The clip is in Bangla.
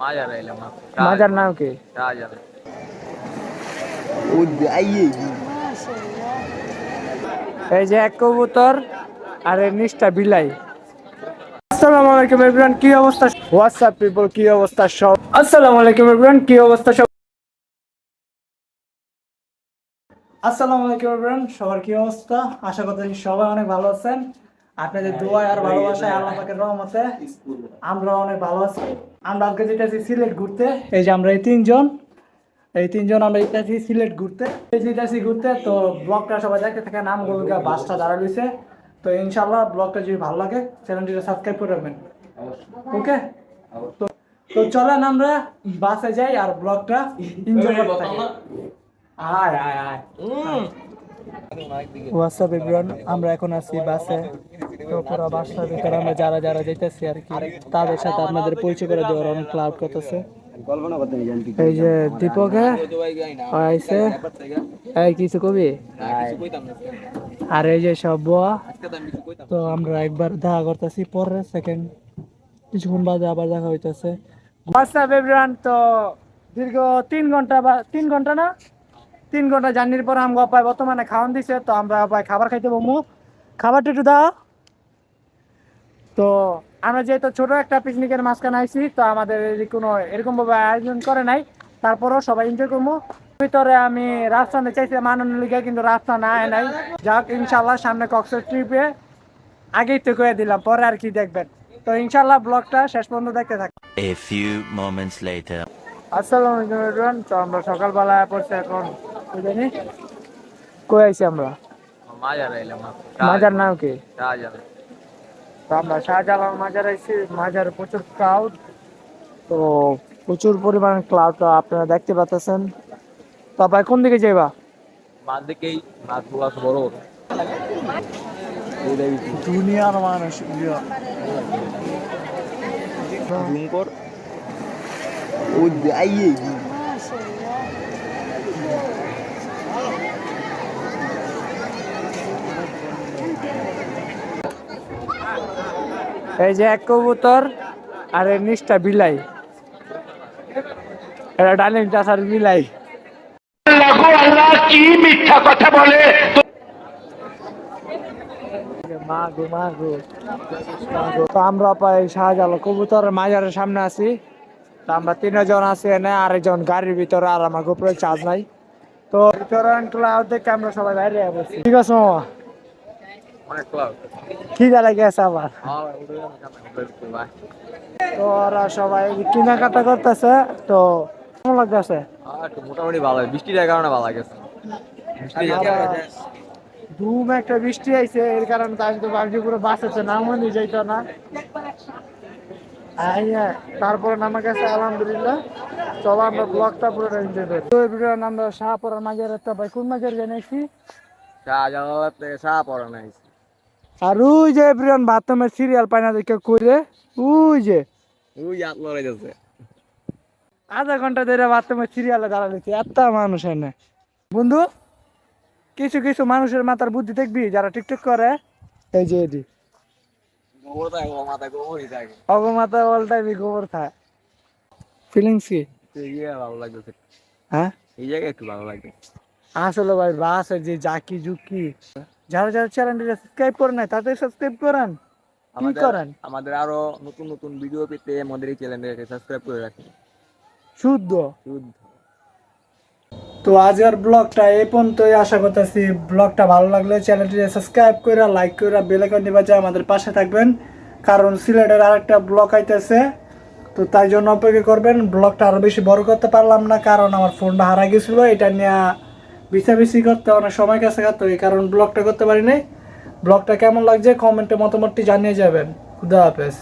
মাজার এলাম মাজার নাম কি শাহজাহান এই যে এক কবুতর আর এর নিচটা বিলাই। আসসালামু আলাইকুম এভরিওয়ান কি অবস্থা? হোয়াটসঅ্যাপ পিপল কি অবস্থা? সব আসসালামু আলাইকুম এভরিওয়ান কি অবস্থা? সব আসসালামু আলাইকুম এভরিওয়ান সবার কি অবস্থা? আশা করতেছি সবাই অনেক ভালো আছেন। আপনাদের দোয়া আর ভালোবাসায় আল্লাহ পাকের রহমতে আমরা অনেক ভালো আছি। আমরা আজকে যেতেছি সিলেট ঘুরতে এই যে আমরা এই তিনজন এই তিনজন আমরা যেতেছি সিলেট ঘুরতে। এই যেতেছি ঘুরতে তো ব্লগটা সবাই দেখতে থাকে নাম গোলগা বাসটা দাঁড়া রয়েছে। তো ইনশাল্লাহ ব্লগটা যদি ভালো লাগে চ্যানেলটিকে সাবস্ক্রাইব করে রাখবেন। ওকে? তো তো চলেন আমরা বাসে যাই আর ব্লগটা এনজয় করতে থাকি। আয় আয় আয়। হোয়াটসঅ্যাপ এভরিওয়ান আমরা এখন আছি বাসে। পুরো বাসার ভিতরে আমরা যারা যারা আর কি তাদের সাথে আপনাদের পরিচয় করে দেওয়ার অনেক করতেছে। এই যে দীপকে আইছে এই কিছু কবি? আর এই যে সব তো আমরা একবার দেখা করতেছি পরে সেকেন্ড কিছুক্ষণ বাদে আবার দেখা হইতেছে। হোয়াটসঅ্যাপ এভরিওয়ান তো দীর্ঘ তিন ঘণ্টা বা তিন ঘণ্টা না? তিন ঘণ্টা জার্নির পর আমরা বর্তমানে খাওয়ান দিছে তো আমরা খাবার খাইতে বমু। খাবারটা একটু দাও। তো আমরা যেহেতু ছোট একটা পিকনিকের মাঝখানে আইছি তো আমাদের কোনো এরকম ভাবে আয়োজন করে নাই। তারপরও সবাই এনজয় করব। ভিতরে আমি রাজস্থানে চাইছি মানন লিগে কিন্তু রাজস্থান আয় নাই। যাক ইনশাল্লাহ সামনে কক্সের ট্রিপে আগেই তো করে দিলাম পরে আর কি দেখবেন। তো ইনশাল্লাহ ব্লগটা শেষ পর্যন্ত দেখতে থাক। A few moments later. আসসালামু আলাইকুম এভরিওয়ান তো আমরা সকালবেলা পড়ছি এখন কই জানি কই আইছি আমরা? মাজার এলাম মাজার নাম কি? তো আমরা শাহজালাল মাজার আইছি মাজার প্রচুর ক্লাউড তো প্রচুর পরিমাণ ক্লাউড আপনারা দেখতে পাচ্ছেন। তো ভাই কোন দিকে যাইবা? মাছ দিকেই মাছগুলো আছে বড়। দুনিয়ার মানুষ রুমকর এই যে এক কবুতর আর এর নিচটা বিলাই। এটা ডালিম চাষার বিলাই। মাগো মাগো মাগো। তো আমরা পাই শাহজাল কবুতর মাজারের সামনে আছি। তো আমরা তিনজন আছি এনে আরেকজন গাড়ির ভিতরে আর আমার গোপরে চার্জ নাই। তো ভিতরে ক্লাউড দেখে আমরা সবাই বাইরে বসছি ঠিক আছে মামা? গেছে আবার? হ্যাঁ তো ওরা সবাই কেনাকাটা করতেছে তো কেমন লাগতেছে? হ্যাঁ মোটামুটি ভালো। বৃষ্টিটার কারণে ভালো লাগেছে ধুম একটা বৃষ্টি আইছে এর কারণে আমি তো ভাবছি পুরো যাইতো না। তারপরে নামা গেছে আলহামদুলিল্লাহ। চলো আমরা ব্লগটা পুরো এনজয় করি। তো এভরিওয়ান আমরা শাহপুরের মাঝের একটা ভাই কোন মাঝের জানাইছি? শাহজালাল থেকে শাহ পড়া নাই আর ওই যে এভরিওয়ান বাথরুমের সিরিয়াল পায় না দেখে করে ওই যে। ওই হাত লড়াই যাচ্ছে। আধা ঘণ্টা ধরে বাথরুমের সিরিয়ালে দাঁড়াইছি এত মানুষ এনে। বন্ধু কিছু কিছু মানুষের মাথার বুদ্ধি দেখবি যারা টিকটক করে? এই যে এটি। থাকে থাকে অগমাতা অল টাইমই গোবর খায় ফিলিংস কি? ভালো লাগতেছে। হ্যাঁ? এই জায়গায় একটু ভালো লাগে আসলে ভাই বাসের যে জাকি জুকি যারা যারা চ্যানেলটি সাবস্ক্রাইব করে নাই তাদের সাবস্ক্রাইব করেন। কি করেন? আমাদের আরও নতুন নতুন ভিডিও পেতে আমাদের এই চ্যানেলটাকে সাবস্ক্রাইব করে রাখুন। শুদ্ধ। শুদ্ধ। তো আজকের ব্লগটা এই পর্যন্তই। আশা করতেছি ব্লগটা ভালো লাগলে চ্যানেলটি সাবস্ক্রাইব করে লাইক করে বেল আইকন বাজে আমাদের পাশে থাকবেন। কারণ সিলেটের আরেকটা ব্লগ আইতেছে তো তাই জন্য অপেক্ষা করবেন। ব্লগটা আরও বেশি বড় করতে পারলাম না কারণ আমার ফোনটা হারা গেছিল এটা নিয়ে বিচাবিচি করতে অনেক সময় কাছে কাটতে এই কারণ ব্লগটা করতে পারি নাই ব্লগটা কেমন লাগছে? কমেন্টে মতামতটি জানিয়ে যাবেন। খুদা হাফেজ।